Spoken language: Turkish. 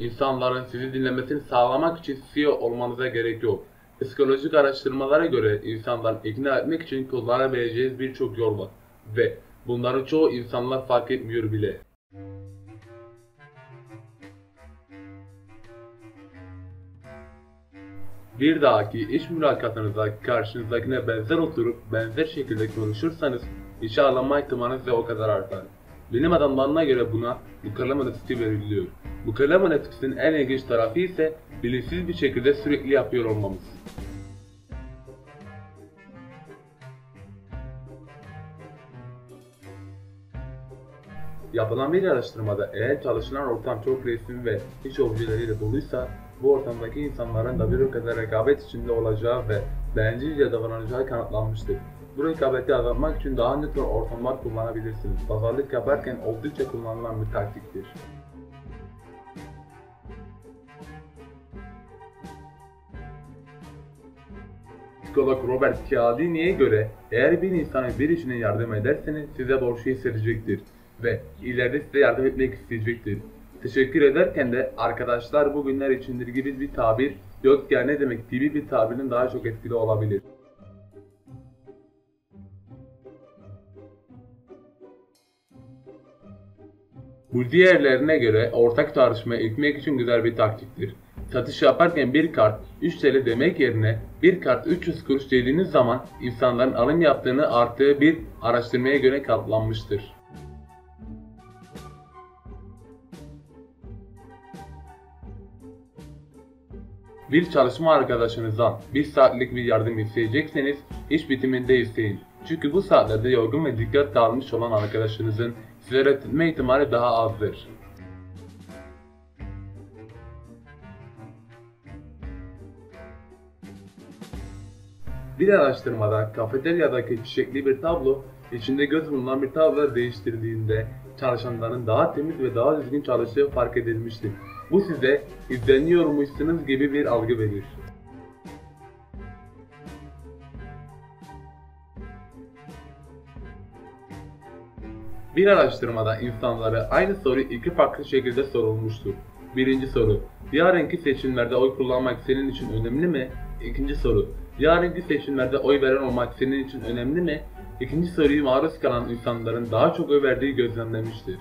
İnsanların sizi dinlemesini sağlamak için CEO olmanıza gerek yok. Psikolojik araştırmalara göre insanları ikna etmek için kullanabileceğiniz birçok yol var. Ve bunların çoğu insanlar fark etmiyor bile. Bir dahaki iş mülakatınızda karşınızdakine benzer oturup benzer şekilde konuşursanız işe alınma ihtimaliniz de o kadar artar. Bilim adamlarına göre buna mükellem etkisi veriliyor. Mükellem etkisinin en ilginç tarafı ise bilinçsiz bir şekilde sürekli yapıyor olmamız. Yapılan bir araştırmada eğer çalışılan ortam çok resim ve iş objeleriyle doluysa bu ortamdaki insanların da bir kadar rekabet içinde olacağı ve bencilce davranacağı kanıtlanmıştır. Bu rekabeti azaltmak için daha nötr ortamlar kullanabilirsiniz. Pazarlık yaparken oldukça kullanılan bir taktiktir. Psikolog Robert Cialdini'ye göre eğer bir insana bir işine yardım ederseniz size borçlu hissedecektir ve ileride size yardım etmek isteyecektir. Teşekkür ederken de arkadaşlar bugünler içindir gibi bir tabir yok ya ne demek gibi bir tabirin daha çok etkili olabilir. Bu diğerlerine göre ortak tartışmaya itmek için güzel bir taktiktir. Satış yaparken bir kart 3 TL demek yerine bir kart 300 kuruş dediğiniz zaman insanların alım yaptığını arttığı bir araştırmaya göre katlanmıştır. Bir çalışma arkadaşınızdan bir saatlik bir yardım isteyecekseniz iş bitiminde isteyin. Çünkü bu saatlerde yorgun ve dikkat dağılmış olan arkadaşınızın size reddetme ihtimali daha azdır. Bir araştırmada kafeteryadaki çiçekli bir tablo içinde göz bulunan bir tablo değiştirdiğinde çalışanların daha temiz ve daha düzgün çalıştığı fark edilmiştir. Bu size izleniyormuşsunuz gibi bir algı verir. Bir araştırmada insanlara aynı soru iki farklı şekilde sorulmuştur. Birinci soru, yarınki seçimlerde oy kullanmak senin için önemli mi? İkinci soru, yarınki seçimlerde oy veren olmak senin için önemli mi? İkinci soruyu maruz kalan insanların daha çok oy verdiği gözlemlenmiştir.